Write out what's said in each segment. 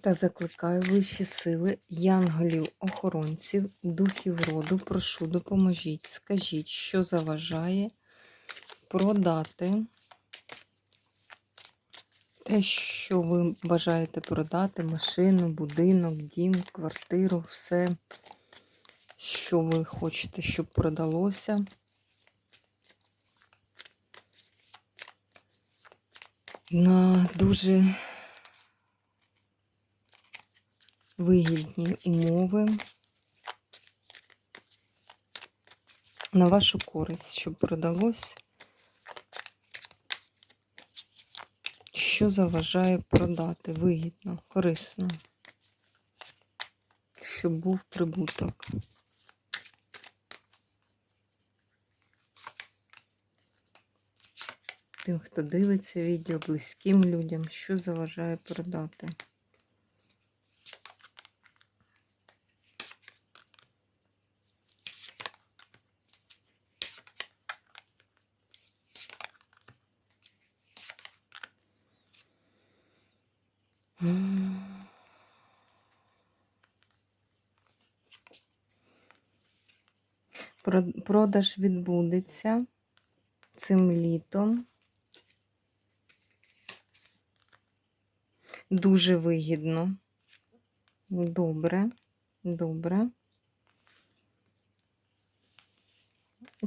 Та закликаю вищі сили, янголів, охоронців, духів роду, прошу, допоможіть, скажіть, що заважає продати те, що ви бажаєте продати, машину, будинок, дім, квартиру, все, що ви хочете, щоб продалося. На дуже вигідні умови на вашу користь, щоб продалось, що заважає продати вигідно, корисно, щоб був прибуток. Тим, хто дивиться відео, близьким людям, що заважає продати. Продаж відбудеться цим літом. Дуже вигідно. Добре, добре.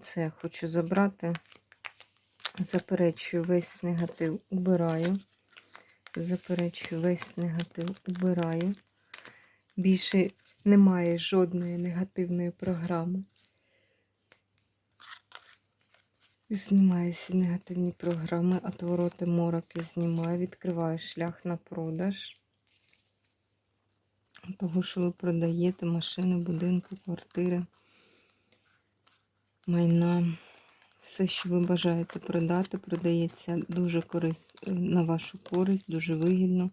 Це я хочу забрати. Заперечую весь негатив, убираю. Заперечую весь негатив, убираю. Більше немає жодної негативної програми. Знімаю всі негативні програми, отвороти мороки знімаю, відкриваю шлях на продаж. Того, що ви продаєте машини, будинки, квартири, майна. Все, що ви бажаєте продати, продається дуже користь, на вашу користь, дуже вигідно.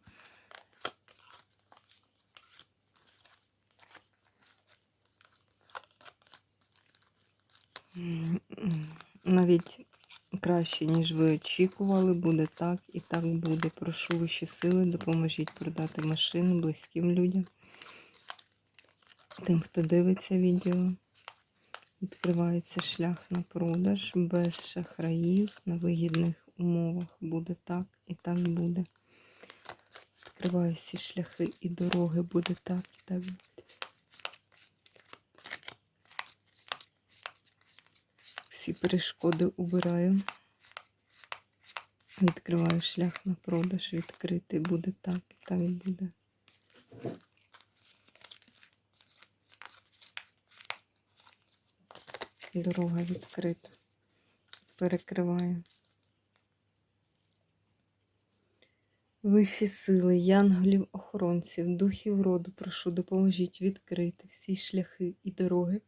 Навіть краще, ніж ви очікували, буде так і так буде. Прошу вищі сили, допоможіть продати машину близьким людям, тим, хто дивиться відео. Відкривається шлях на продаж без шахраїв на вигідних умовах. Буде так і так буде. Відкриваю всі шляхи і дороги, буде так і так. Всі перешкоди убираю. Відкриваю шлях на продаж, відкритий буде так і так буде. Дорога відкрита. Перекриваю. Вищі сили, янголів, охоронців, духів роду, прошу, допоможіть відкрити всі шляхи і дороги.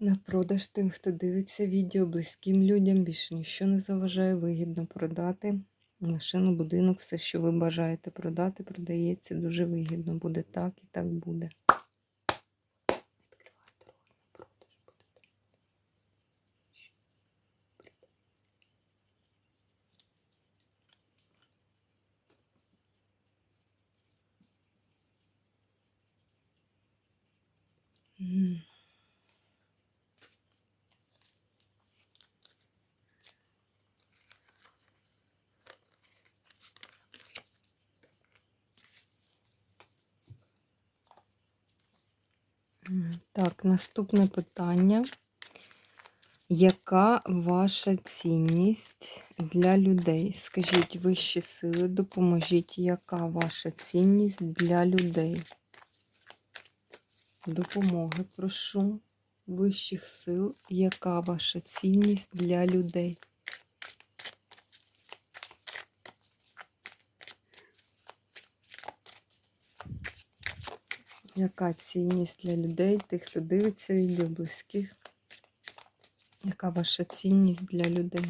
На продаж тим, хто дивиться відео близьким людям, більше ніщо не заважає вигідно продати машину, будинок, все, що ви бажаєте продати, продається дуже вигідно. Буде так і так буде. Так, наступне питання. Яка ваша цінність для людей? Скажіть вищі сили, допоможіть, яка ваша цінність для людей? Допомоги прошу вищих сил, яка ваша цінність для людей? Яка цінність для людей, тих, хто дивиться відео, близьких? Яка ваша цінність для людей?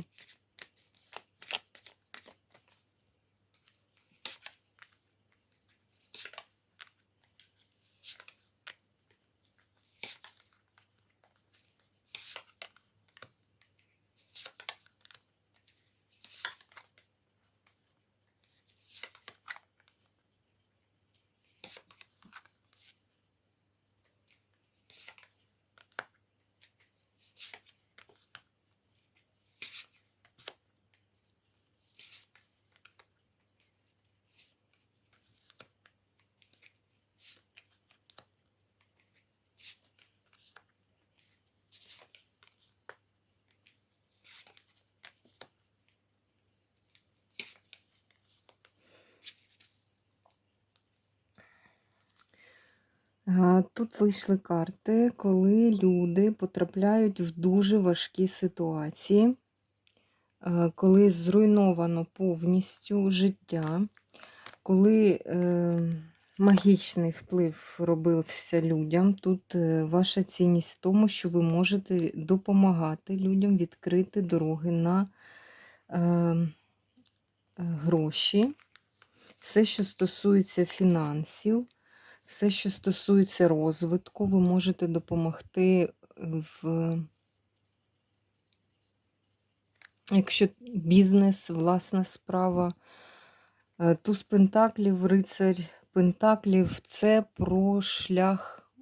Тут вийшли карти, коли люди потрапляють в дуже важкі ситуації, е, коли зруйновано повністю життя, коли е, магічний вплив робився людям. Тут е, ваша цінність в тому, що ви можете допомагати людям відкрити дороги на е, гроші, все, що стосується фінансів. Все, що стосується розвитку, ви можете допомогти в, якщо бізнес, власна справа, Е, туз Пентаклів, рицарь Пентаклів це про шлях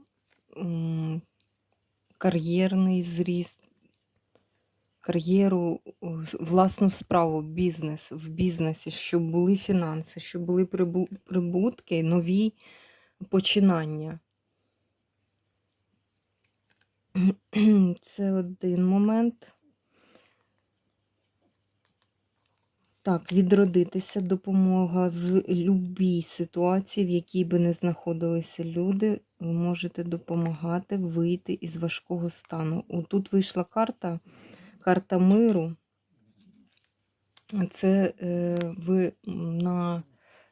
кар'єрний зріст, кар'єру, власну справу, бізнес в бізнесі, щоб були фінанси, щоб були прибутки, нові починання. Це один момент. Так, відродитися допомога в будь-якій ситуації, в якій би не знаходилися люди, ви можете допомагати вийти із важкого стану. Тут вийшла карта, карта миру. Це е, ви на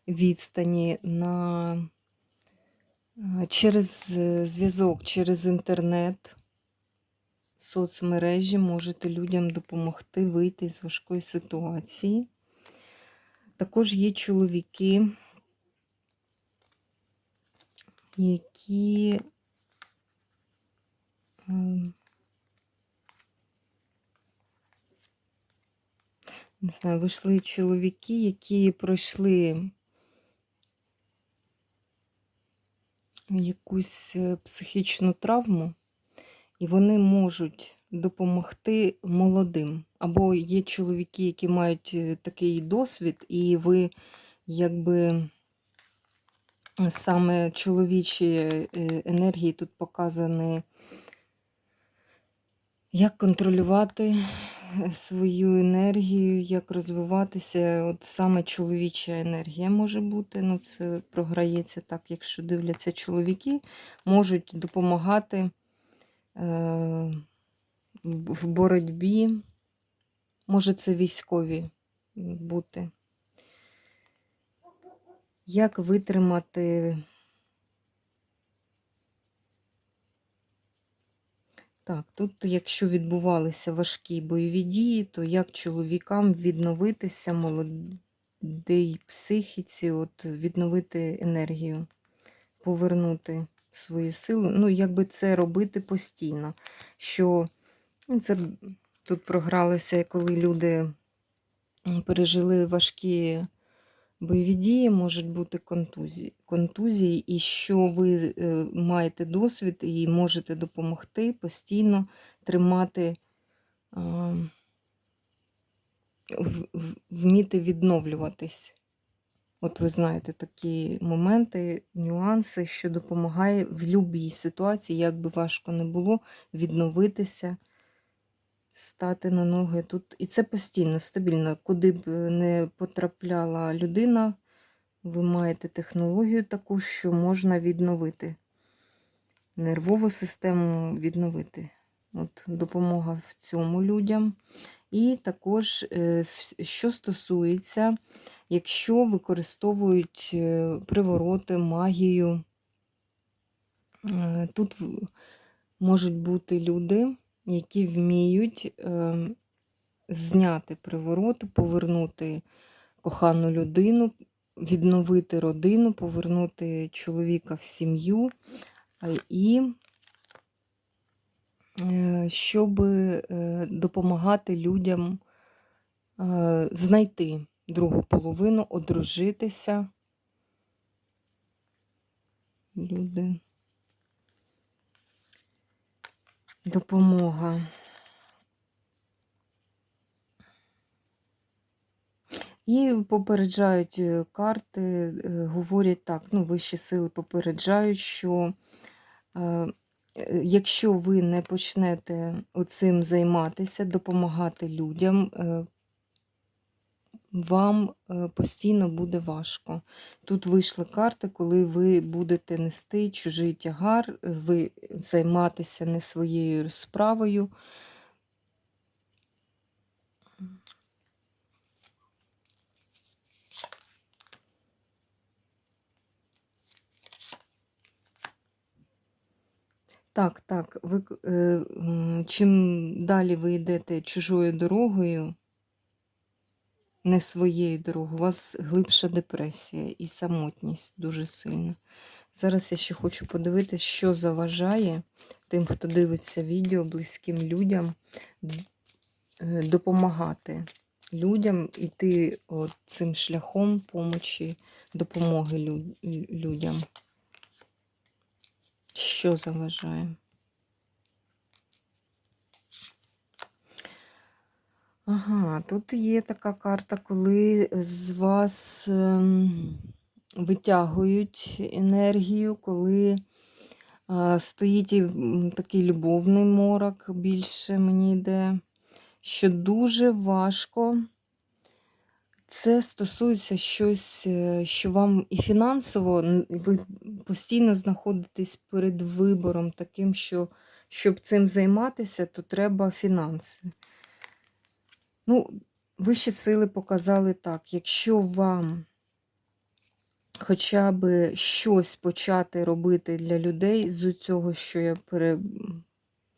відстані, на, через е, зв'язок, через інтернет, соцмережі можете людям допомогти вийти з важкої ситуації. Також є чоловіки, які ем, не знаю, вийшли чоловіки, які пройшли якусь е, психічну травму, і вони можуть допомогти молодим. Або є чоловіки, які мають е, такий досвід, і ви якби саме чоловічі е, енергії тут показані, як контролювати свою енергію, як розвиватися. От саме чоловіча енергія може бути. Ну, це програється так, якщо дивляться чоловіки, можуть допомагати е, в боротьбі. Може, це військові бути. Як витримати Так, тут, якщо відбувалися важкі бойові дії, то як чоловікам відновитися молодій психіці, от відновити енергію, повернути свою силу, ну, якби це робити постійно. Що ну, це тут програлося, коли люди пережили важкі бойові дії, можуть бути контузії, контузії, і що ви е, маєте досвід і можете допомогти постійно тримати, вміти відновлюватись. От ви знаєте такі моменти, нюанси, що допомагає в будь-якій ситуації, як би важко не було, відновитися, стати на ноги тут. І це постійно, стабільно. Куди б не потрапляла людина, ви маєте технологію таку, що можна відновити. Нервову систему відновити. От Допомога в цьому людям. І також, е, що стосується, якщо використовують е, привороти, магію, Е, Тут можуть бути люди, які вміють е, зняти приворот, повернути кохану людину, відновити родину, повернути чоловіка в сім'ю і е, щоб е, допомагати людям е, знайти другу половину, одружитися. Люди. Допомога. І попереджають е, карти, е, говорять так, ну, вищі сили попереджають, що е, е, якщо ви не почнете оцим займатися, допомагати людям, е, вам е, постійно буде важко. Тут вийшли карти, коли ви будете нести чужий тягар, е, ви займатися не своєю справою. Так, так, ви, е, чим далі ви йдете чужою дорогою, не своєю дорогою, у вас глибша депресія і самотність дуже сильна. Зараз я ще хочу подивитися, що заважає тим, хто дивиться відео близьким людям, е, допомагати людям іти от цим шляхом помочі, допомоги людям. Що заважає? Ага, тут є така карта, коли з вас ем, витягують енергію, коли е, стоїть такий любовний морок більше мені йде, що дуже важко. Це стосується щось, е, що вам і фінансово, ви постійно знаходитесь перед вибором таким, що щоб цим займатися, то треба фінанси. Ну, вищі сили показали так, якщо вам хоча б щось почати робити для людей з цього, що я пере,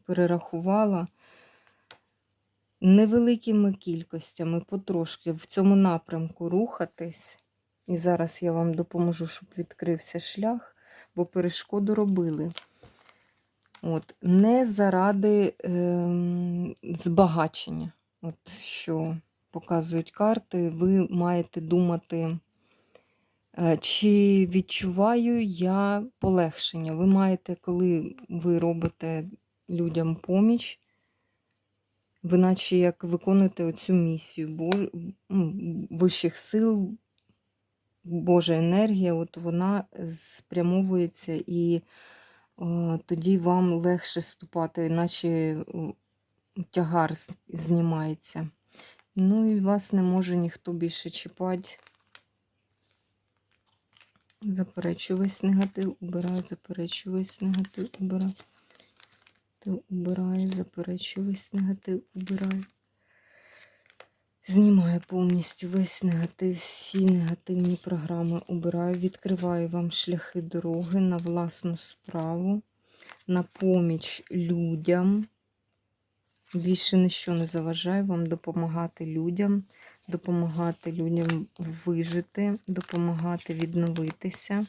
перерахувала, невеликими кількостями, потрошки в цьому напрямку рухатись, і зараз я вам допоможу, щоб відкрився шлях, бо перешкоду робили. От, не заради ем, збагачення, от що показують карти, ви маєте думати, е, чи відчуваю я полегшення. Ви маєте, коли ви робите людям поміч, ви наче як виконуєте оцю місію Бож... ну, вищих сил, Божа енергія, от вона спрямовується і е, тоді вам легше ступати, наче тягар знімається. Ну і вас не може ніхто більше чіпати. Заперечую весь негатив, убираю, заперечую весь негатив, убираю. Убираю, заперечую весь негатив, убираю. Знімаю повністю весь негатив, всі негативні програми убираю, відкриваю вам шляхи дороги на власну справу, на поміч людям. Більше ніщо не заважає вам допомагати людям, допомагати людям вижити, допомагати відновитися,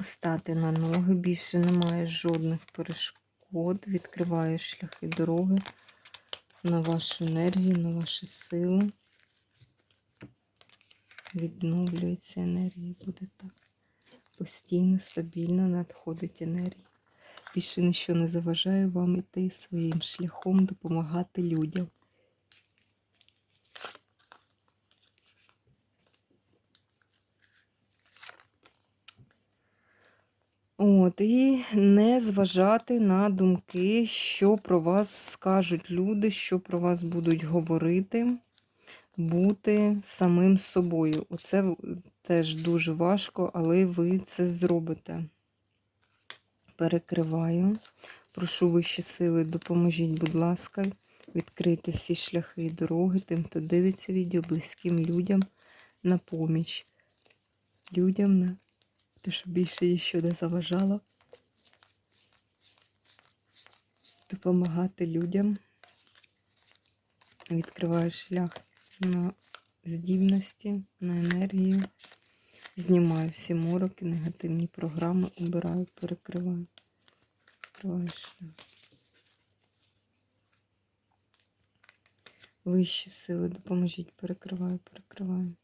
встати на ноги. Більше немає жодних перешкод. Відкриваю шляхи дороги на вашу енергію, на ваші сили. Відновлюється енергія, буде так. Постійно, стабільно надходить енергія. Більше нічого не заважає вам іти своїм шляхом, допомагати людям. От, і не зважати на думки, що про вас скажуть люди, що про вас будуть говорити, бути самим собою. Оце теж дуже важко, але ви це зробите. Перекриваю. Прошу вищі сили, допоможіть, будь ласка, відкрити всі шляхи і дороги тим, хто дивиться відео, близьким людям на поміч. Людям на Те, що більше їй що не заважало. Допомагати людям. Відкриваю шлях на здібності, на енергію. Знімаю всі мороки, негативні програми, убираю, перекриваю. Відкриваю шлях. Вищі сили, допоможіть, перекриваю, перекриваю.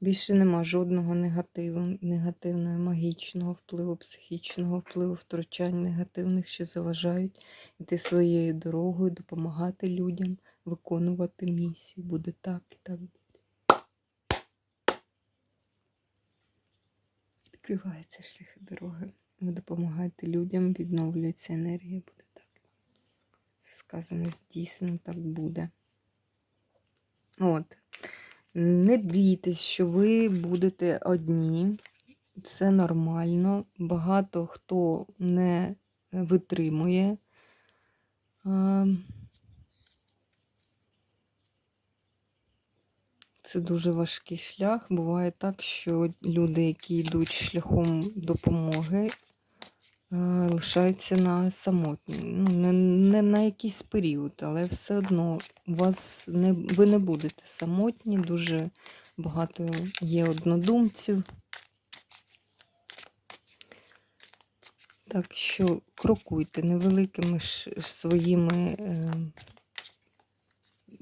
Більше нема жодного негативу, негативного, магічного впливу, психічного впливу, втручань негативних, що заважають йти своєю дорогою, допомагати людям, виконувати місію. Буде так і так буде. Відкриваються шляхи дороги. Ви допомагаєте людям, відновлюється енергія, буде так. Це сказано здійснено, так буде. От. Не бійтесь, що ви будете одні. Це нормально. Багато хто не витримує. Це дуже важкий шлях. Буває так, що люди, які йдуть шляхом допомоги, е, лишаються на самотні. Ну, не, не на якийсь період, але все одно у вас не, ви не будете самотні, дуже багато є однодумців. Так що крокуйте невеликими ж своїми, е,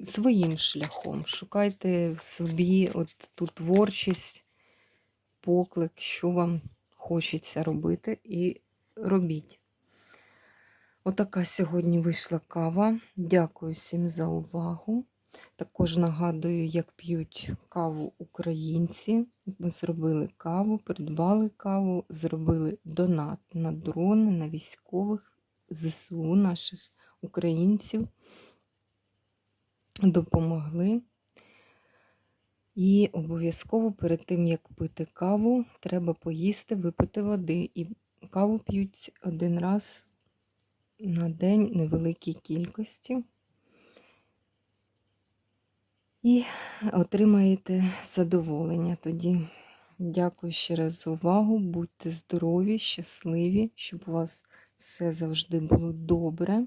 своїм шляхом. Шукайте в собі от ту творчість, поклик, що вам хочеться робити, і робіть. Отака сьогодні вийшла кава. Дякую всім за увагу. Також нагадую, як п'ють каву українці. Ми зробили каву, придбали каву, зробили донат на дрони, на військових ЗСУ наших українців. Допомогли. І обов'язково перед тим, як пити каву, треба поїсти, випити води. І каву п'ють один раз на день невеликій кількості. І отримаєте задоволення тоді. Дякую ще раз за увагу. Будьте здорові, щасливі, щоб у вас все завжди було добре.